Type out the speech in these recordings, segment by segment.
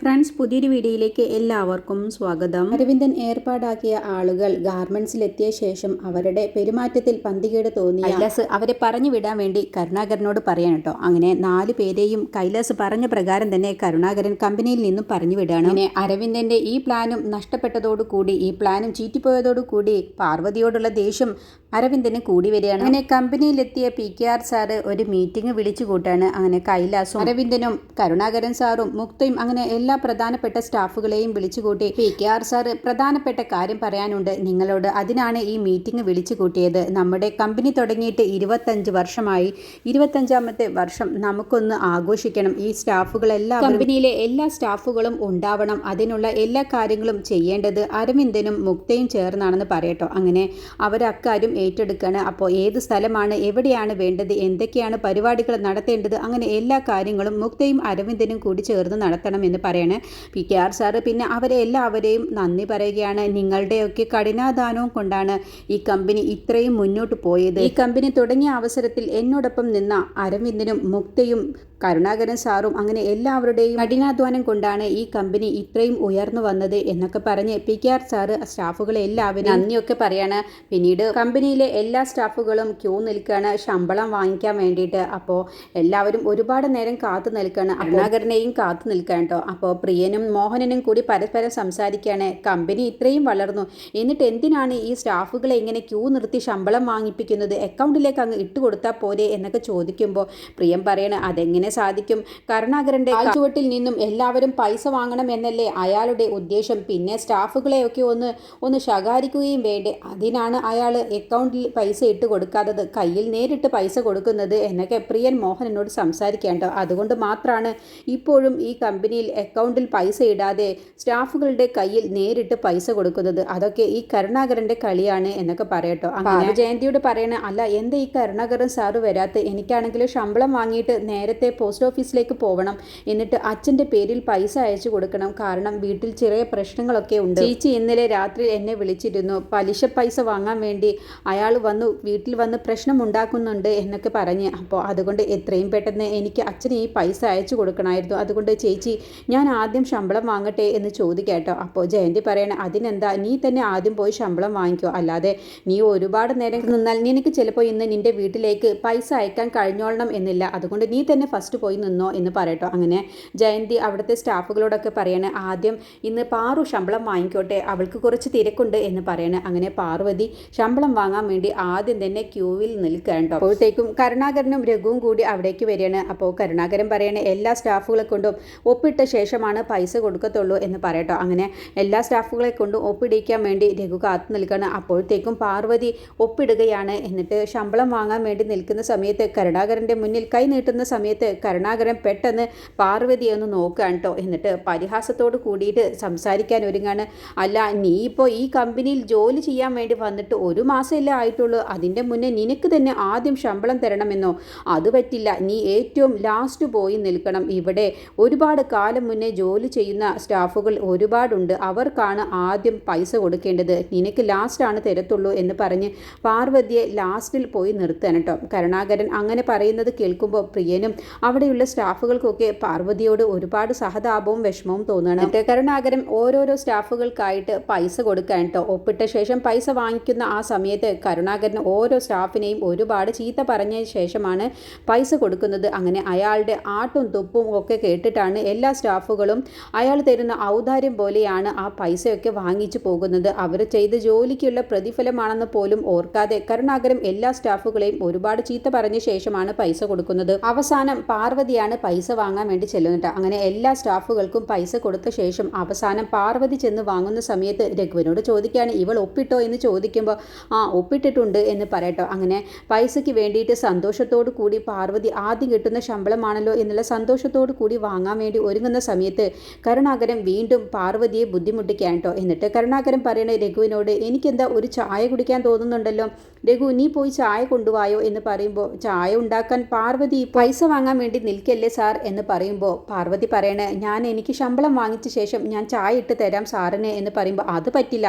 Friends പുതിയൊരു വീഡിയോയിലേക്ക് എല്ലാവർക്കും സ്വാഗതം. അരവിന്ദൻ ഏർപ്പാടാക്കിയ ആളുകൾ ഗാർമെന്റ്സിലെത്തിയ ശേഷം അവരുടെ പെരുമാറ്റത്തിൽ പന്തികേട് തോന്നി കൈലാസ് അവരെ പറഞ്ഞു വിടാൻ വേണ്ടി കരുണാകരനോട് പറയാൻ കേട്ടോ. അങ്ങനെ നാല് പേരെയും കൈലാസ് പറഞ്ഞ പ്രകാരം തന്നെ കരുണാകരൻ കമ്പനിയിൽ നിന്നും പറഞ്ഞു വിടുകയാണ് അങ്ങനെ അരവിന്ദന്റെ ഈ പ്ലാനും നഷ്ടപ്പെട്ടതോടുകൂടി ഈ പ്ലാനും ചീറ്റിപ്പോയതോടുകൂടി പാർവതിയോടുള്ള ദേഷ്യം അരവിന്ദന് കൂടി വരികയാണ്. അങ്ങനെ കമ്പനിയിലെത്തിയ പി കെ ആർ സാറ് ഒരു മീറ്റിംഗ് വിളിച്ചു കൂട്ടാണ്. അങ്ങനെ കൈലാസും അരവിന്ദനും കരുണാകരൻ സാറും മുക്തയും അങ്ങനെ എല്ലാ പ്രധാനപ്പെട്ട സ്റ്റാഫുകളെയും വിളിച്ചു കൂട്ടി പി കെ ആർ സാറ് പ്രധാനപ്പെട്ട കാര്യം പറയാനുണ്ട്. നിങ്ങളോട് അതിനാണ് ഈ മീറ്റിംഗ് വിളിച്ചു കൂട്ടിയത്. നമ്മുടെ കമ്പനി തുടങ്ങിയിട്ട് ഇരുപത്തഞ്ച് വർഷമായി. ഇരുപത്തഞ്ചാമത്തെ വർഷം നമുക്കൊന്ന് ആഘോഷിക്കണം. ഈ സ്റ്റാഫുകളെല്ലാം കമ്പനിയിലെ എല്ലാ സ്റ്റാഫുകളും ഉണ്ടാവണം. അതിനുള്ള എല്ലാ കാര്യങ്ങളും ചെയ്യേണ്ടത് അരവിന്ദനും മുക്തയും ചേർന്നാണെന്ന് പറയട്ടോ. അങ്ങനെ അവരക്കാര്യം ഏറ്റെടുക്കുകയാണ് അപ്പോൾ ഏത് സ്ഥലമാണ് എവിടെയാണ് വേണ്ടത് എന്തൊക്കെയാണ് പരിപാടികൾ നടത്തേണ്ടത് അങ്ങനെ എല്ലാ കാര്യങ്ങളും മുക്തയും അരവിന്ദനും കൂടി ചേർന്ന് നടത്തണം എന്ന് പറയാണ് പി കെ ആർ സാറ്. പിന്നെ അവരെ എല്ലാവരെയും നന്ദി പറയുകയാണ്. നിങ്ങളുടെയൊക്കെ കഠിനാദാനവും കൊണ്ടാണ് ഈ കമ്പനി ഇത്രയും മുന്നോട്ട് പോയത്. ഈ കമ്പനി തുടങ്ങിയ അവസരത്തിൽ എന്നോടൊപ്പം നിന്ന അരവിന്ദനും മുക്തയും കരുണാകരൻ സാറും അങ്ങനെ എല്ലാവരുടെയും കഠിനാധ്വാനം കൊണ്ടാണ് ഈ കമ്പനി ഇത്രയും ഉയർന്നു വന്നത് എന്നൊക്കെ പറഞ്ഞ് പി കെ ആർ സാറ് സ്റ്റാഫുകളെ എല്ലാവരും നന്ദിയൊക്കെ പറയാണ്. പിന്നീട് കമ്പനിയിലെ എല്ലാ സ്റ്റാഫുകളും ക്യൂ നിൽക്കുകയാണ് ശമ്പളം വാങ്ങിക്കാൻ വേണ്ടിയിട്ട് അപ്പോൾ എല്ലാവരും ഒരുപാട് നേരം കാത്തു നിൽക്കുകയാണ് കരുണാകരനെയും കാത്തു നിൽക്കുകയാണ് കേട്ടോ. അപ്പോൾ പ്രിയനും മോഹനനും കൂടി പരസ്പരം സംസാരിക്കുകയാണ് കമ്പനി ഇത്രയും വളർന്നു. എന്നിട്ട് എന്തിനാണ് ഈ സ്റ്റാഫുകളെ ഇങ്ങനെ ക്യൂ നിർത്തി ശമ്പളം വാങ്ങിപ്പിക്കുന്നത്? അക്കൗണ്ടിലേക്ക് അങ്ങ് ഇട്ട് കൊടുത്താൽ പോരെ എന്നൊക്കെ ചോദിക്കുമ്പോൾ പ്രിയം പറയണ അതെങ്ങനെ സാധിക്കും. കരുണാകരന്റെ ചുവട്ടിൽ നിന്നും എല്ലാവരും പൈസ വാങ്ങണം എന്നല്ലേ അയാളുടെ ഉദ്ദേശം. പിന്നെ സ്റ്റാഫുകളെയൊക്കെ ഒന്ന് ഒന്ന് ശകാരിക്കുകയും വേണ്ടേ? അതിനാണ് അയാൾ അക്കൗണ്ടിൽ പൈസ ഇട്ട് കൊടുക്കാത്തത്. കയ്യിൽ നേരിട്ട് പൈസ കൊടുക്കുന്നത് എന്നൊക്കെ പ്രിയൻ മോഹനനോട് സംസാരിക്കേണ്ട. അതുകൊണ്ട് മാത്രമാണ് ഇപ്പോഴും ഈ കമ്പനിയിൽ അക്കൗണ്ടിൽ പൈസ ഇടാതെ സ്റ്റാഫുകളുടെ കയ്യിൽ നേരിട്ട് പൈസ കൊടുക്കുന്നത്. അതൊക്കെ ഈ കരുണാകരന്റെ കളിയാണ് എന്നൊക്കെ പറയട്ടോ. അങ്ങനെ ജയന്തിയോട് പറയണ അല്ല എന്താ ഈ കരുണാകരൻ സാറ് വരാത്ത? എനിക്കാണെങ്കിൽ ശമ്പളം വാങ്ങിയിട്ട് നേരത്തെ പോസ്റ്റ് ഓഫീസിലേക്ക് പോകണം എന്നിട്ട് അച്ഛന്റെ പേരിൽ പൈസ അയച്ചു കൊടുക്കണം. കാരണം വീട്ടിൽ ചെറിയ പ്രശ്നങ്ങളൊക്കെ ഉണ്ട്. ചേച്ചി ഇന്നലെ രാത്രി എന്നെ വിളിച്ചിരുന്നു. പലിശ പൈസ വാങ്ങാൻ വേണ്ടി അയാൾ വന്നു വീട്ടിൽ വന്ന് പ്രശ്നം ഉണ്ടാക്കുന്നുണ്ട് എന്നൊക്കെ പറഞ്ഞ്. അപ്പോൾ അതുകൊണ്ട് എത്രയും പെട്ടെന്ന് എനിക്ക് അച്ഛന് ഈ പൈസ അയച്ചു കൊടുക്കണമായിരുന്നു. അതുകൊണ്ട് ചേച്ചി ഞാൻ ആദ്യം ശമ്പളം വാങ്ങട്ടെ എന്ന് ചോദിക്കാട്ടോ. അപ്പോൾ ജയന്തി പറയണ അതിനെന്താ? നീ തന്നെ ആദ്യം പോയി ശമ്പളം വാങ്ങിക്കോ. അല്ലാതെ നീ ഒരുപാട് നേരം നിന്നാൽ നിനക്ക് ചിലപ്പോൾ ഇന്ന് നിന്റെ വീട്ടിലേക്ക് പൈസ അയക്കാൻ കഴിഞ്ഞോളണം എന്നില്ല. അതുകൊണ്ട് നീ തന്നെ ഫസ്റ്റ് പോയി നിന്നോ എന്ന് പറയട്ടോ. അങ്ങനെ ജയന്തി അവിടുത്തെ സ്റ്റാഫുകളോടൊക്കെ പറയണേ ആദ്യം ഇന്ന് പാറു ശമ്പളം വാങ്ങിക്കോട്ടെ അവൾക്ക് കുറച്ച് തിരക്കുണ്ട് എന്ന് പറയണേ. അങ്ങനെ പാർവതി ശമ്പളം വാങ്ങാൻ വേണ്ടി ആദ്യം തന്നെ ക്യൂവിൽ നിൽക്കേണ്ടോ അപ്പോഴത്തേക്കും കരുണാകരനും രഘുവും കൂടി അവിടേക്ക് വരികയാണ്. അപ്പോൾ കരുണാകരൻ പറയണേ എല്ലാ സ്റ്റാഫുകളെ കൊണ്ടും ഒപ്പിട്ട ശേഷമാണ് പൈസ കൊടുക്കത്തുള്ളൂ എന്ന് പറയട്ടോ. അങ്ങനെ എല്ലാ സ്റ്റാഫുകളെ കൊണ്ടും ഒപ്പിടിക്കാൻ വേണ്ടി രഘു കാത്തു നിൽക്കുകയാണ്. അപ്പോഴത്തേക്കും പാർവതി ഒപ്പിടുകയാണ്. എന്നിട്ട് ശമ്പളം വാങ്ങാൻ വേണ്ടി നിൽക്കുന്ന സമയത്ത് കരുണാകരന്റെ മുന്നിൽ കൈ നീട്ടുന്ന സമയത്ത് കരുണാകരൻ പെട്ടെന്ന് പാർവതിയെ ഒന്ന് നോക്കുകയാണ് കേട്ടോ എന്നിട്ട് പരിഹാസത്തോട് കൂടിയിട്ട് സംസാരിക്കാൻ ഒരുങ്ങാണ്. അല്ല നീ ഇപ്പോൾ ഈ കമ്പനിയിൽ ജോലി ചെയ്യാൻ വേണ്ടി വന്നിട്ട് ഒരു മാസമല്ലേ ആയിട്ടുള്ളൂ. അതിന്റെ മുന്നേ നിനക്ക് തന്നെ ആദ്യം ശമ്പളം തരണമെന്നോ? അത് പറ്റില്ല. നീ ഏറ്റവും ലാസ്റ്റ് പോയി നിൽക്കണം. ഇവിടെ ഒരുപാട് കാലം മുന്നേ ജോലി ചെയ്യുന്ന സ്റ്റാഫുകൾ ഒരുപാടുണ്ട്. അവർക്കാണ് ആദ്യം പൈസ കൊടുക്കേണ്ടത്. നിനക്ക് ലാസ്റ്റാണ് തരത്തുള്ളൂ എന്ന് പറഞ്ഞ് പാർവതിയെ ലാസ്റ്റിൽ പോയി നിർത്തണം കേട്ടോ കരുണാകരൻ അങ്ങനെ പറയുന്നത് കേൾക്കുമ്പോൾ പ്രിയനും അവിടെയുള്ള സ്റ്റാഫുകൾക്കൊക്കെ പാർവതിയോട് ഒരുപാട് സഹതാപവും വിഷമവും തോന്നുകയാണ്. കരുണാകരം ഓരോരോ സ്റ്റാഫുകൾക്കായിട്ട് പൈസ കൊടുക്കാൻ കേട്ടോ ഒപ്പിട്ട ശേഷം പൈസ വാങ്ങിക്കുന്ന ആ സമയത്ത് കരുണാകരൻ ഓരോ സ്റ്റാഫിനെയും ഒരുപാട് ചീത്ത പറഞ്ഞ ശേഷമാണ് പൈസ കൊടുക്കുന്നത്. അങ്ങനെ അയാളുടെ ആട്ടും തുപ്പും ഒക്കെ കേട്ടിട്ടാണ് എല്ലാ സ്റ്റാഫുകളും അയാൾ തരുന്ന ഔദാര്യം പോലെയാണ് ആ പൈസയൊക്കെ വാങ്ങിച്ചു പോകുന്നത്. അവർ ചെയ്ത ജോലിക്കുള്ള പ്രതിഫലമാണെന്ന് പോലും ഓർക്കാതെ കരുണാകരം എല്ലാ സ്റ്റാഫുകളെയും ഒരുപാട് ചീത്ത പറഞ്ഞ ശേഷമാണ് പൈസ കൊടുക്കുന്നത്. അവസാനം പാർവതിയാണ് പൈസ വാങ്ങാൻ വേണ്ടി ചെല്ലുന്നത് അങ്ങനെ എല്ലാ സ്റ്റാഫുകൾക്കും പൈസ കൊടുത്ത ശേഷം അവസാനം പാർവതി ചെന്ന് വാങ്ങുന്ന സമയത്ത് രഘുവിനോട് ചോദിക്കുകയാണ് ഇവൾ ഒപ്പിട്ടോ? എന്ന് ചോദിക്കുമ്പോൾ ആ ഒപ്പിട്ടിട്ടുണ്ട് എന്ന് പറയട്ടോ അങ്ങനെ പൈസയ്ക്ക് വേണ്ടിയിട്ട് സന്തോഷത്തോടു കൂടി പാർവതി ആദ്യം കിട്ടുന്ന ശമ്പളമാണല്ലോ എന്നുള്ള സന്തോഷത്തോടു കൂടി വാങ്ങാൻ വേണ്ടി ഒരുങ്ങുന്ന സമയത്ത് കരുണാകരൻ വീണ്ടും പാർവതിയെ ബുദ്ധിമുട്ടിക്കാൻ കേട്ടോ. എന്നിട്ട് കരുണാകരൻ പറയണ രഘുവിനോട് എനിക്കെന്താ ഒരു ചായ കുടിക്കാൻ തോന്നുന്നുണ്ടല്ലോ? രഘു നീ പോയി ചായ കൊണ്ടുവായോ? എന്ന് പറയുമ്പോൾ ചായ ഉണ്ടാക്കാൻ പാർവതി പൈസ വാങ്ങാൻ വേണ്ടി നിൽക്കല്ലേ സാർ? എന്ന് പറയുമ്പോൾ പാർവതി പറയണേ ഞാൻ എനിക്ക് ശമ്പളം വാങ്ങിച്ച ശേഷം ഞാൻ ചായ ഇട്ട് തരാം സാറിന് എന്ന് പറയുമ്പോൾ അത് പറ്റില്ല.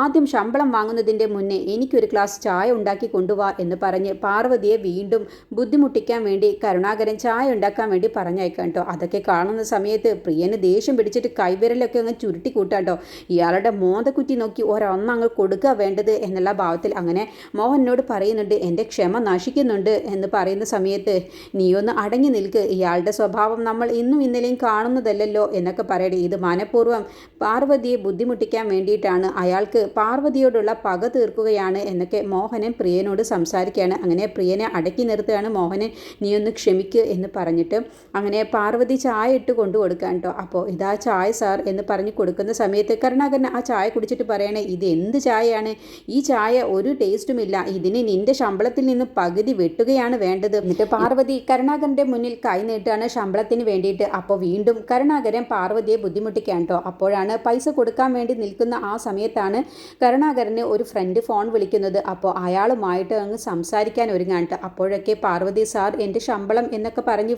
ആദ്യം ശമ്പളം വാങ്ങുന്നതിന്റെ മുന്നേ എനിക്കൊരു ഗ്ലാസ് ചായ ഉണ്ടാക്കി കൊണ്ടുവാ എന്ന് പറഞ്ഞ് പാർവതിയെ വീണ്ടും ബുദ്ധിമുട്ടിക്കാൻ വേണ്ടി കരുണാകരൻ ചായ ഉണ്ടാക്കാൻ വേണ്ടി പറഞ്ഞയക്കാം കേട്ടോ അതൊക്കെ കാണുന്ന സമയത്ത് പ്രിയന് ദേഷ്യം പിടിച്ചിട്ട് കൈവിരലൊക്കെ അങ്ങ് ചുരുട്ടി കൂട്ടാട്ടോ ഇയാളുടെ മോതക്കുറ്റി നോക്കി ഒരൊന്നങ്ങ് കൊടുക്കുക വേണ്ടത് എന്നുള്ള ഭാവത്തിൽ അങ്ങനെ മോഹനോട് പറയുന്നുണ്ട് എന്റെ ക്ഷമ നശിക്കുന്നുണ്ട് എന്ന് പറയുന്ന സമയത്ത് നീയൊന്ന് അടങ്ങി നിൽക്ക്. ഇയാളുടെ സ്വഭാവം നമ്മൾ ഇന്നും ഇന്നലെയും കാണുന്നതല്ലല്ലോ എന്നൊക്കെ പറയട്ടെ. ഇത് മനഃപൂർവം പാർവതിയെ ബുദ്ധിമുട്ടിക്കാൻ വേണ്ടിയിട്ടാണ്. അയാൾക്ക് പാർവതിയോടുള്ള പക തീർക്കുകയാണ് എന്നൊക്കെ മോഹനൻ പ്രിയനോട് സംസാരിക്കുകയാണ്. അങ്ങനെ പ്രിയനെ അടക്കി നിർത്തുകയാണ് മോഹനൻ. നീ ഒന്ന് ക്ഷമിക്ക് എന്ന് പറഞ്ഞിട്ട് അങ്ങനെ പാർവതി ചായ ഇട്ട് കൊണ്ടു കൊടുക്കാൻ കേട്ടോ. അപ്പോൾ ഇതാ ചായ സാർ എന്ന് പറഞ്ഞ് കൊടുക്കുന്ന സമയത്ത് കരുണാകരൻ ആ ചായ കുടിച്ചിട്ട് പറയണേ ഇത് എന്ത് ചായയാണ്? ഈ ചായ ഒരു ടേസ്റ്റുമില്ല ഇതിന് നിന്റെ ശമ്പളത്തിൽ നിന്ന് പകുതി വെട്ടുകയാണ് വേണ്ടത്. എന്നിട്ട് പാർവതി കരുണാകരന്റെ മുന്നിൽ കൈ നീട്ടാണ് ശമ്പളത്തിന് വേണ്ടിയിട്ട്. അപ്പോൾ വീണ്ടും കരുണാകരൻ പാർവതിയെ ബുദ്ധിമുട്ടിക്കാൻ അപ്പോഴാണ് പൈസ കൊടുക്കാൻ വേണ്ടി നിൽക്കുന്ന ആ സമയത്താണ് കരുണാകരന് ഒരു ഫ്രണ്ട് ഫോൺ വിളിക്കുന്നത്. അപ്പോൾ അയാളുമായിട്ട് അങ്ങ് സംസാരിക്കാൻ ഒരുങ്ങാണ്ട് അപ്പോഴൊക്കെ പാർവതി സാർ എന്റെ ശമ്പളം എന്നൊക്കെ പറഞ്ഞ്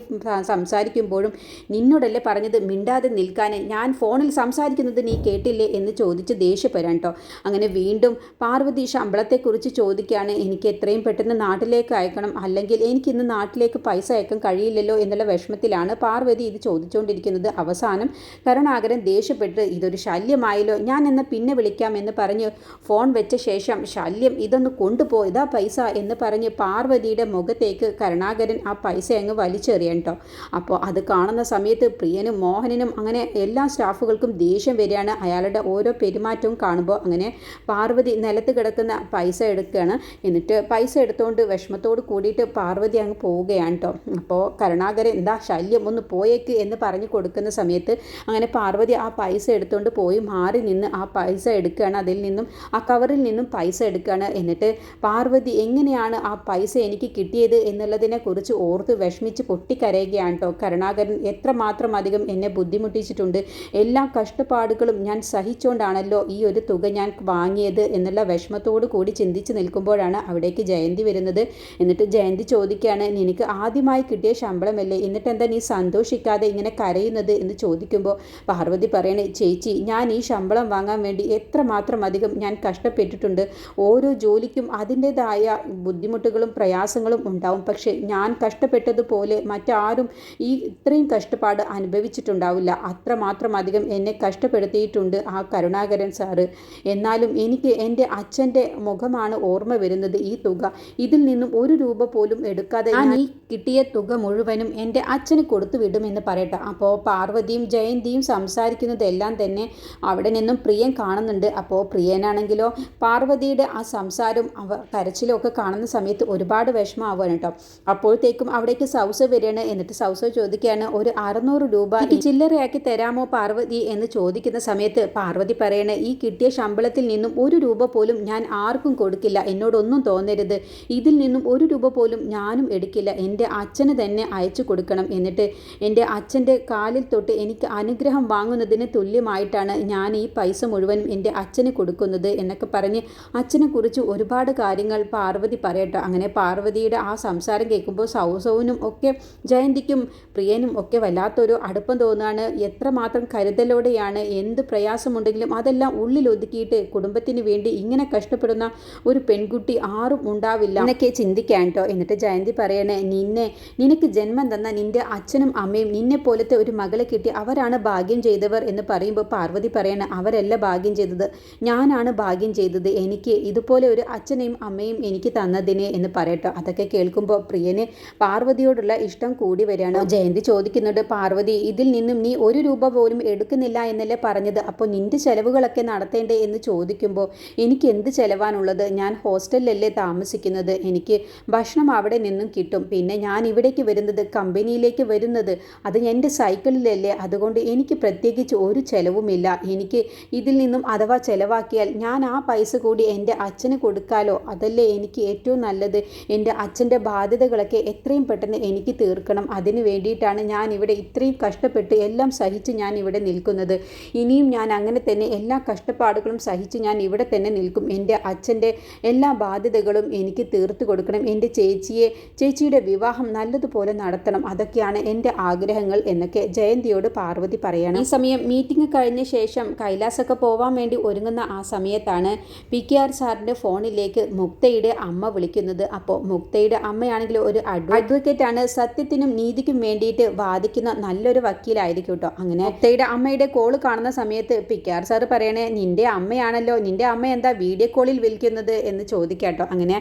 സംസാരിക്കുമ്പോഴും നിന്നോടല്ലേ പറഞ്ഞത്? മിണ്ടാതെ നിൽക്കാൻ ഞാൻ ഫോണിൽ സംസാരിക്കുന്നത് നീ കേട്ടില്ലേ? എന്ന് ചോദിച്ച് ദേഷ്യപ്പെടാൻ കേട്ടോ. അങ്ങനെ വീണ്ടും പാർവതി ശമ്പളത്തെക്കുറിച്ച് ചോദിക്കുകയാണ് എനിക്ക് എത്രയും പെട്ടെന്ന് നാട്ടിലേക്ക് അയക്കണം അല്ലെങ്കിൽ എനിക്ക് ഇന്ന് നാട്ടിലേക്ക് പൈസ അയക്കാൻ കഴിയില്ലല്ലോ എന്നുള്ള വിഷമത്തിലാണ് പാർവതി ഇത് ചോദിച്ചുകൊണ്ടിരിക്കുന്നത്. അവസാനം കരുണാകരൻ ദേഷ്യപ്പെട്ട് ഇതൊരു ശല്യമായല്ലോ ഞാൻ എന്ന പിന്നെ വിളിക്കാം എന്ന് പറഞ്ഞ് ഫോൺ വെച്ച ശേഷം ശല്യം ഇതൊന്ന് കൊണ്ടുപോ ഇതാ പൈസ എന്ന് പറഞ്ഞ് പാർവതിയുടെ മുഖത്തേക്ക് കരുണാകരൻ ആ പൈസ അങ്ങ് വലിച്ചെറിയണം കേട്ടോ അപ്പോൾ അത് കാണുന്ന സമയത്ത് പ്രിയനും മോഹനനും അങ്ങനെ എല്ലാ സ്റ്റാഫുകൾക്കും ദേഷ്യം വരികയാണ്. അയാളുടെ ഓരോ പെരുമാറ്റവും കാണുമ്പോൾ അങ്ങനെ പാർവതി നിലത്ത് കിടക്കുന്ന പൈസ എടുക്കുകയാണ് എന്നിട്ട് പൈസ എടുത്തുകൊണ്ട് വിഷമത്തോട് കൂടിയിട്ട് പാർവതി അങ്ങ് പോവുകയാണ് കേട്ടോ അപ്പോൾ കരുണാകരൻ എന്താ ശല്യം ഒന്ന് പോയേക്ക് എന്ന് പറഞ്ഞു കൊടുക്കുന്ന സമയത്ത് അങ്ങനെ പാർവതി ആ പൈസ എടുത്തുകൊണ്ട് പോയി മാറി നിന്ന് ആ പൈസ എടുക്കുകയാണ്. അതിൽ നിന്നും ആ കവറിൽ നിന്നും പൈസ എടുക്കുകയാണ്. എന്നിട്ട് പാർവതി എങ്ങനെയാണ് ആ പൈസ എനിക്ക് കിട്ടിയത് എന്നുള്ളതിനെക്കുറിച്ച് ഓർത്ത് വിഷമിച്ച് പൊട്ടിക്കരയുകയാണ് കേട്ടോ കരുണാകരൻ എത്രമാത്രം അധികം എന്നെ ബുദ്ധിമുട്ടിച്ചിട്ടുണ്ട്. എല്ലാ കഷ്ടപ്പാടുകളും ഞാൻ സഹിച്ചുകൊണ്ടാണല്ലോ ഈ ഒരു തുക ഞാൻ വാങ്ങിയത് എന്നുള്ള വിഷമത്തോടു കൂടി ചിന്തിച്ച് നിൽക്കുമ്പോഴാണ് അവിടേക്ക് ജയന്തി വരുന്നത്. എന്നിട്ട് ജയന്തി ചോദിക്കുകയാണ് നിനക്ക് ആദ്യമായി കിട്ടിയ ശമ്പളമല്ലേ? എന്നിട്ട് എന്താ നീ സന്തോഷിക്കാതെ ഇങ്ങനെ കരയുന്നത്? എന്ന് ചോദിക്കുമ്പോൾ പാർവതി പറയണേ ചേച്ചി ഞാൻ ഈ ശമ്പളം വാങ്ങാൻ വേണ്ടി എത്രമാത്രം അധികം ഞാൻ കഷ്ടപ്പെട്ടിട്ടുണ്ട്. ഓരോ ജോലിക്കും അതിന്റെതായ ബുദ്ധിമുട്ടുകളും പ്രയാസങ്ങളും ഉണ്ടാവും. പക്ഷേ ഞാൻ കഷ്ടപ്പെട്ടതുപോലെ മറ്റാരും ഈ ഇത്രയും കഷ്ടപ്പാട് അനുഭവിച്ചിട്ടുണ്ടാവില്ല. അത്രമാത്രം അധികം എന്നെ കഷ്ടപ്പെടുത്തിയിട്ടുണ്ട് ആ കരുണാകരൻ സാറ്. എന്നാലും എനിക്ക് എന്റെ അച്ഛന്റെ മുഖമാണ് ഓർമ്മ വരുന്നത് ഈ തുക. ഇതിൽ നിന്നും ഒരു രൂപ പോലും എടുക്കാതെ ഞാൻ ഈ കിട്ടിയ തുക മുഴുവനും എന്റെ അച്ഛന് കൊടുത്തു വിടുമെന്ന് പറയട്ടെ. അപ്പോൾ പാർവതിയും ജയന്തിയും സംസാരിക്കുന്നതെല്ലാം തന്നെ അവിടെ നിന്നും പ്രിയൻ കാണുന്നുണ്ട്. അപ്പോൾ പ്രിയനാണെങ്കിലോ പാർവതിയുടെ ആ സംസാരം അവ കരച്ചിലൊക്കെ കാണുന്ന സമയത്ത് ഒരുപാട് വിഷമമാവുകയാണ് കേട്ടോ. അപ്പോഴത്തേക്കും അവിടേക്ക് സൗസ വരികയാണ്. എന്നിട്ട് സൗസ ചോദിക്കുകയാണ് ഒരു അറുന്നൂറ് രൂപ ചില്ലറയാക്കി തരാമോ പാർവതി? എന്ന് ചോദിക്കുന്ന സമയത്ത് പാർവതി പറയണേ ഈ കിട്ടിയ ശമ്പളത്തിൽ നിന്നും ഒരു രൂപ പോലും ഞാൻ ആർക്കും കൊടുക്കില്ല. എന്നോടൊന്നും തോന്നരുത്. ഇതിൽ നിന്നും ഒരു രൂപ പോലും ഞാനും എടുക്കില്ല. എന്റെ അച്ഛന് തന്നെ അയച്ചു കൊടുക്കണം. എന്നിട്ട് എന്റെ അച്ഛന്റെ കാലിൽ തൊട്ട് എനിക്ക് അനുഗ്രഹം വാങ്ങുന്നതിന് തുല്യമായിട്ടാണ് ഞാൻ ഈ പൈസ മുഴുവനും എന്റെ അച്ഛന് കൊടുക്കുന്നത് എന്നൊക്കെ പറഞ്ഞ് അച്ഛനെക്കുറിച്ച് ഒരുപാട് കാര്യങ്ങൾ പാർവതി പറയട്ടോ. അങ്ങനെ പാർവതിയുടെ ആ സംസാരം കേൾക്കുമ്പോൾ സൗസവനും ഒക്കെ ജയന്തിക്കും പ്രിയനും ഒക്കെ വല്ലാത്തൊരു അടുപ്പം തോന്നുകയാണ്. എത്രമാത്രം കരുതലോടെയാണ് എന്ത് പ്രയാസമുണ്ടെങ്കിലും അതെല്ലാം ഉള്ളിലൊതുക്കിയിട്ട് കുടുംബത്തിന് വേണ്ടി ഇങ്ങനെ കഷ്ടപ്പെടുന്ന ഒരു പെൺകുട്ടി ആരും ഉണ്ടാവില്ല. എന്നൊക്കെ ചിന്തിക്കാൻ കേട്ടോ എന്നിട്ട് ജയന്തി പറയണേ നിന്നെ നിനക്ക് ജന്മം തന്ന നിന്റെ അച്ഛനും അമ്മയും നിന്നെ പോലത്തെ ഒരു മകളെ കിട്ടി അവരാണ് ഭാഗ്യം ചെയ്തവർ എന്ന് പറയുമ്പോൾ പാർവതി പറയണ അവരല്ല ഭാഗ്യം ചെയ്തത്. ഞാനാണ് ഭാഗ്യം ചെയ്തത്. എനിക്ക് ഇതുപോലെ ഒരു അച്ഛനെയും അമ്മയും എനിക്ക് തന്നതിനെ എന്ന് പറയട്ടോ. അതൊക്കെ കേൾക്കുമ്പോൾ പ്രിയന് പാർവതിയോടുള്ള ഇഷ്ടം കൂടി വരികയാണ്. ജയന്തി ചോദിക്കുന്നുണ്ട് പാർവതി ഇതിൽ നിന്നും നീ ഒരു രൂപ പോലും എടുക്കുന്നില്ല എന്നല്ലേ പറഞ്ഞത്? അപ്പോൾ നിന്റെ ചെലവുകളൊക്കെ നടത്തേണ്ടേ? എന്ന് ചോദിക്കുമ്പോൾ എനിക്ക് എന്ത് ചെലവാനുള്ളത് ഞാൻ ഹോസ്റ്റലിലല്ലേ താമസിക്കുന്നത്? എനിക്ക് ഭക്ഷണം അവിടെ നിന്നും കിട്ടും. പിന്നെ ഞാൻ ഇവിടേക്ക് വരുന്നത് കമ്പനിയിലേക്ക് വരുന്നത് അത് എന്റെ സൈക്കിളിലല്ലേ? അതുകൊണ്ട് എനിക്ക് പ്രത്യേകിച്ച് ഒരു ചിലവുമില്ല. എനിക്ക് ഇതിൽ നിന്നും അഥവാ ചിലവാക്കിയാൽ ഞാൻ ആ പൈസ കൂടി എന്റെ അച്ഛന് കൊടുക്കാലോ? അതല്ലേ എനിക്ക് ഏറ്റവും നല്ലത്. എന്റെ അച്ഛന്റെ ബാധ്യതകളൊക്കെ എത്രയും പെട്ടെന്ന് എനിക്ക് തീർക്കണം. അതിന് വേണ്ടിയിട്ടാണ് ഞാൻ ഇവിടെ ഇത്രയും കഷ്ടപ്പെട്ട് എല്ലാം സഹിച്ച് ഞാൻ ഇവിടെ നിൽക്കുന്നത്. ഇനിയും ഞാൻ അങ്ങനെ തന്നെ എല്ലാ കഷ്ടപ്പാടുകളും സഹിച്ച് ഞാൻ ഇവിടെ തന്നെ നിൽക്കും. എന്റെ അച്ഛന്റെ എല്ലാ എല്ലാ ബാധ്യതകളും എനിക്ക് തീർത്തു കൊടുക്കണം. എന്റെ ചേച്ചിയെ ചേച്ചിയുടെ വിവാഹം നല്ലതുപോലെ നടത്തണം. അതൊക്കെയാണ് എന്റെ ആഗ്രഹങ്ങൾ എന്നൊക്കെ ജയന്തിയോട് പാർവതി പറയണം. ഈ സമയം മീറ്റിംഗ് കഴിഞ്ഞ ശേഷം കൈലാസൊക്കെ പോവാൻ വേണ്ടി ഒരുങ്ങുന്ന ആ സമയത്താണ് പി കെ ആർ സാറിന്റെ ഫോണിലേക്ക് മുക്തയുടെ അമ്മ വിളിക്കുന്നത്. അപ്പോൾ മുക്തയുടെ അമ്മയാണെങ്കിൽ ഒരു അഡ്വക്കേറ്റ് ആണ് സത്യത്തിനും നീതിക്കും വേണ്ടിയിട്ട് വാദിക്കുന്ന നല്ലൊരു വക്കീലായിരിക്കും കേട്ടോ. അങ്ങനെ മുക്തയുടെ അമ്മയുടെ കോൾ കാണുന്ന സമയത്ത് പി കെ ആർ സാർ പറയണേ നിന്റെ അമ്മയാണല്ലോ. നിന്റെ അമ്മ എന്താ വീഡിയോ കോളിൽ വിളിക്കുന്നത്? എന്ന് ചോദിക്കാട്ടോ. അങ്ങനെ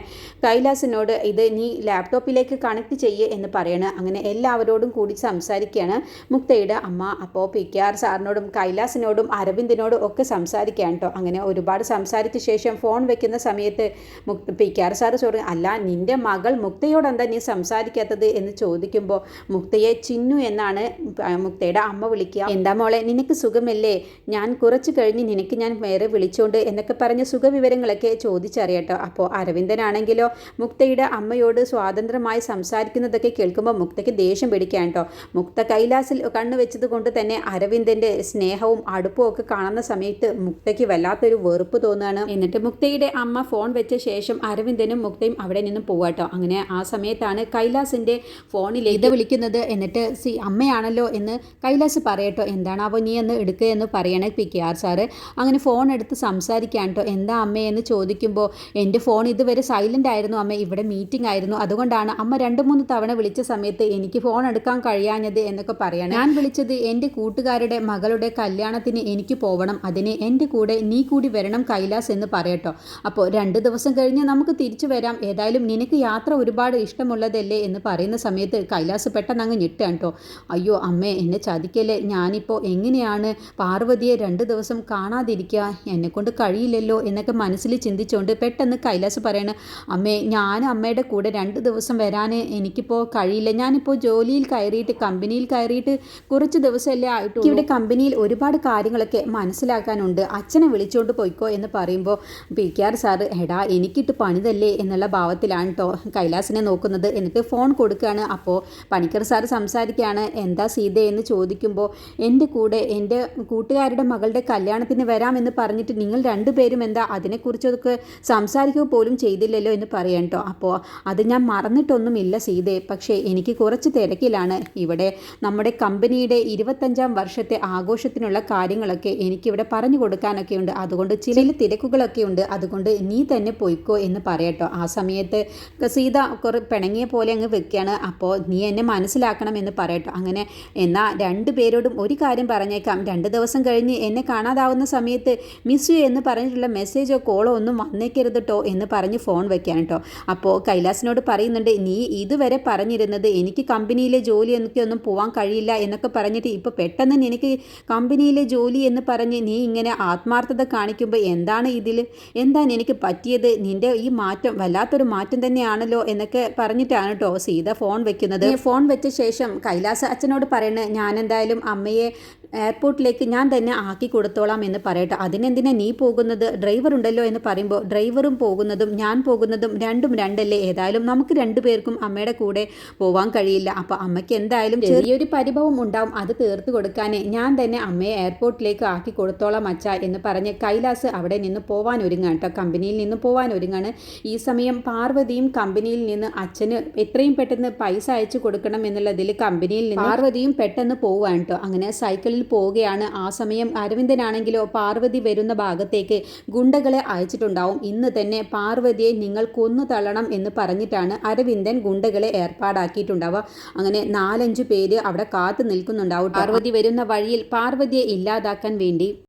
കൈലാസിനോട് ഇത് നീ ലാപ്ടോപ്പിലേക്ക് കണക്ട് ചെയ്യേ എന്ന് പറയണ. അങ്ങനെ എല്ലാവരോടും കൂടി സംസാരിക്കുകയാണ് മുക്തയുടെ അമ്മ. അപ്പോൾ പി കെ ആർ സാറിനോടും കൈലാസിനോടും അരവിന്ദിനോടും ഒക്കെ സംസാരിക്കുകയാണ് കേട്ടോ അങ്ങനെ ഒരുപാട് സംസാരിച്ച ശേഷം ഫോൺ വെക്കുന്ന സമയത്ത് മുക്ത പി കെ ആർ സാറ് ചോദിക്കും അല്ല നിന്റെ മകൾ മുക്തയോട് എന്താ നീ സംസാരിക്കാത്തത്? എന്ന് ചോദിക്കുമ്പോൾ മുക്തയെ ചിന്നു എന്നാണ് മുക്തയുടെ അമ്മ വിളിക്കുക. എന്താ മോളെ നിനക്ക് സുഖമല്ലേ? ഞാൻ കുറച്ച് കഴിഞ്ഞ് നിനക്ക് ഞാൻ വേറെ വിളിച്ചോണ്ട് എന്നൊക്കെ പറഞ്ഞ സുഖവിവരങ്ങളൊക്കെ ചോദിച്ചറിയട്ടോ അപ്പോൾ അരവിന്ദനാണെങ്കിലോ മുക്തയുടെ അമ്മയോട് സ്വാതന്ത്ര്യമായി സംസാരിക്കുന്നതൊക്കെ കേൾക്കുമ്പോൾ മുക്തയ്ക്ക് ദേഷ്യം പിടിക്കാൻ കേട്ടോ. മുക്ത കൈലാസിൽ കണ്ണു വെച്ചത് കൊണ്ട് തന്നെ അരവിന്ദന്റെ സ്നേഹവും അടുപ്പവും ഒക്കെ കാണുന്ന സമയത്ത് മുക്തയ്ക്ക് വല്ലാത്തൊരു വെറുപ്പ് തോന്നുകയാണ്. എന്നിട്ട് മുക്തയുടെ അമ്മ ഫോൺ വെച്ച ശേഷം അരവിന്ദനും മുക്തയും അവിടെ നിന്നും പോവാട്ടോ അങ്ങനെ ആ സമയത്താണ് കൈലാസിന്റെ ഫോണിൽ ഇത് വിളിക്കുന്നത്. എന്നിട്ട് സി അമ്മയാണല്ലോ എന്ന് കൈലാസ് പറയട്ടോ എന്താണാവോ നീ എന്ന് എടുക്കുക എന്ന് പറയണേ പി കെ ആർ സാറ്. അങ്ങനെ ഫോൺ എടുത്ത് സംസാരിക്കാൻ കേട്ടോ. എന്താ അമ്മയെന്ന് ചോദിക്കുമ്പോൾ എന്റെ ഫോൺ ഇതുവരെ സൈലന്റ് ആയിരുന്നു അമ്മ. ഇവിടെ മീറ്റിംഗ് ആയിരുന്നു. അതുകൊണ്ടാണ് അമ്മ രണ്ട് മൂന്ന് തവണ വിളിച്ച സമയത്ത് എനിക്ക് ഫോൺ എടുക്കാൻ കഴിയാഞ്ഞത് എന്നൊക്കെ പറയണം. ഞാൻ വിളിച്ചത് എന്റെ കൂട്ടുകാരുടെ മകളുടെ കല്യാണത്തിന് എനിക്ക് പോവണം. അതിന് എന്റെ കൂടെ നീ കൂടി വരണം കൈലാസ് എന്ന് പറയട്ടോ. അപ്പോൾ രണ്ട് ദിവസം കഴിഞ്ഞ് നമുക്ക് തിരിച്ചു വരാം. ഏതായാലും നിനക്ക് യാത്ര ഒരുപാട് ഇഷ്ടമുള്ളതല്ലേ എന്ന് പറയുന്ന സമയത്ത് കൈലാസ് പെട്ടെന്ന് അങ്ങ് ഞെട്ടാണ് കേട്ടോ. അയ്യോ അമ്മേ എന്നെ ചതിക്കല്ലേ? ഞാനിപ്പോൾ എങ്ങനെയാണ് പാർവതിയെ രണ്ട് ദിവസം കാണാതിരിക്കുക? എന്നെക്കൊണ്ട് കഴിയില്ലല്ലോ എന്നൊക്കെ മനസ്സിൽ ചിന്തിച്ചുകൊണ്ട് പെട്ടെന്ന് കൈലാസ് പറയണ അമ്മേ ഞാൻ അമ്മയുടെ കൂടെ രണ്ട് ദിവസം വരാൻ എനിക്കിപ്പോൾ കഴിയില്ല. ഞാനിപ്പോൾ ജോലിയിൽ കയറിയിട്ട് കമ്പനിയിൽ കയറിയിട്ട് കുറച്ച് ദിവസമല്ലേ ആയിട്ടു ഇവിടെ കമ്പനിയിൽ ഒരുപാട് കാര്യങ്ങളൊക്കെ മനസ്സിലാക്കാനുണ്ട്. അച്ഛനെ വിളിച്ചുകൊണ്ട് പോയിക്കോ എന്ന് പറയുമ്പോൾ പി കെ ആർ സാറ് എടാ എനിക്കിട്ട് പണിതല്ലേ എന്നുള്ള ഭാവത്തിലാണ് കേട്ടോ കൈലാസിനെ നോക്കുന്നത്. എന്നിട്ട് ഫോൺ കൊടുക്കുകയാണ് അപ്പോൾ പണിക്കർ സാറ് സംസാരിക്കുകയാണ് എന്താ സീത എന്ന് ചോദിക്കുമ്പോൾ എന്റെ കൂടെ എന്റെ കൂട്ടുകാരുടെ മകളുടെ കല്യാണത്തിന് വരാമെന്ന് പറഞ്ഞിട്ട് നിങ്ങൾ രണ്ടുപേരും എന്താ അതിനെക്കുറിച്ചൊക്കെ സംസാരിക്കുക പോലും ചെയ്തില്ലല്ലോ എന്ന് പറയാം കേട്ടോ അപ്പോൾ അത് ഞാൻ മറന്നിട്ടൊന്നുമില്ല സീതേ. പക്ഷേ എനിക്ക് കുറച്ച് തിരക്കിലാണ്. ഇവിടെ നമ്മുടെ കമ്പനിയുടെ ഇരുപത്തഞ്ചാം വർഷത്തെ ആഘോഷത്തിനുള്ള കാര്യങ്ങളൊക്കെ എനിക്കിവിടെ പറഞ്ഞു കൊടുക്കാനൊക്കെ ഉണ്ട്. അതുകൊണ്ട് ചില തിരക്കുകളൊക്കെ ഉണ്ട്. അതുകൊണ്ട് നീ തന്നെ പോയിക്കോ എന്ന് പറയട്ടോ ആ സമയത്ത് സീത കുറേ പിണങ്ങിയ പോലെ അങ്ങ് വെക്കുകയാണ് അപ്പോൾ നീ എന്നെ മനസ്സിലാക്കണം എന്ന് പറയട്ടോ അങ്ങനെ എന്നാൽ രണ്ട് പേരോടും ഒരു കാര്യം പറഞ്ഞേക്കാം. രണ്ട് ദിവസം കഴിഞ്ഞ് എന്നെ കാണാതാവുന്ന സമയത്ത് മിസ് യു എന്ന് പറഞ്ഞിട്ടുള്ള മെസ്സേജോ കോളോ ഒന്നും വന്നേക്കരുത് കേട്ടോ എന്ന് പറഞ്ഞ് ഫോൺ വെക്കാൻ കേട്ടോ അപ്പോൾ കൈലാസിനോട് പറയുന്നുണ്ട് നീ ഇതുവരെ പറഞ്ഞിരുന്നത് എനിക്ക് കമ്പനിയിലെ ജോലി എനിക്ക് ഒന്നും പോകാൻ കഴിയില്ല എന്നൊക്കെ പറഞ്ഞിട്ട് ഇപ്പോൾ പെട്ടെന്ന് എനിക്ക് കമ്പനിയിലെ ജോലി എന്ന് പറഞ്ഞ് നീ ഇങ്ങനെ ആത്മാർത്ഥത കാണിക്കുമ്പോൾ എന്താണ് ഇതിൽ എന്താണ് എനിക്ക് പറ്റിയത്? നിന്റെ ഈ മാറ്റം വല്ലാത്തൊരു മാറ്റം തന്നെയാണല്ലോ എന്നൊക്കെ പറഞ്ഞിട്ടാണ് കേട്ടോ സീത ഫോൺ വെക്കുന്നത്. ഫോൺ വെച്ച ശേഷം കൈലാസ അച്ഛനോട് പറയണേ ഞാൻ എന്തായാലും അമ്മയെ എയർപോർട്ടിലേക്ക് ഞാൻ തന്നെ ആക്കി കൊടുത്തോളാം എന്ന് പറയട്ടെ. അതിനെന്തിനാ നീ പോകുന്നത്? ഡ്രൈവർ ഉണ്ടല്ലോ എന്ന് പറയുമ്പോൾ ഡ്രൈവറും പോകുന്നതും ഞാൻ പോകുന്നതും രണ്ടും രണ്ടല്ലേ? ഏതായാലും നമുക്ക് രണ്ടു പേർക്കും അമ്മയുടെ കൂടെ പോവാൻ കഴിയില്ല. അപ്പൊ അമ്മയ്ക്ക് എന്തായാലും ചെറിയൊരു പരിഭവം ഉണ്ടാവും. അത് തീർത്തു കൊടുക്കാനേ. ഞാൻ തന്നെ അമ്മയെ എയർപോർട്ടിലേക്ക് ആക്കി കൊടുത്തോളാം അച്ഛ എന്ന് പറഞ്ഞ് കൈലാസ് അവിടെ നിന്ന് പോവാൻ ഒരുങ്ങാണ് കേട്ടോ. കമ്പനിയിൽ നിന്ന് പോവാൻ ഒരുങ്ങാണ്. ഈ സമയം പാർവതിയും കമ്പനിയിൽ നിന്ന് അച്ഛന് എത്രയും പെട്ടെന്ന് പൈസ അയച്ചു കൊടുക്കണം എന്നുള്ളതിൽ കമ്പനിയിൽ നിന്ന് പാർവതിയും പെട്ടെന്ന് പോവാണ് കേട്ടോ. അങ്ങനെ സൈക്കിളിൽ പോവുകയാണ്. ആ സമയം അരവിന്ദനാണെങ്കിലോ പാർവതി വരുന്ന ഭാഗത്തേക്ക് ഗുണ്ടകളെ അയച്ചിട്ടുണ്ടാവും. ഇന്ന് തന്നെ പാർവതിയെ നിങ്ങൾ കൊന്നു തള്ളണം എന്ന് പറഞ്ഞിട്ടാണ് അരവിന്ദൻ ഗുണ്ടകളെ ഏർപ്പാടാക്കിയിട്ടുണ്ടാവുക. അങ്ങനെ നാലഞ്ചു പേര് അവിടെ കാത്തു നിൽക്കുന്നുണ്ടാവും പാർവതി വരുന്ന വഴിയിൽ പാർവതിയെ ഇല്ലാതാക്കാൻ വേണ്ടി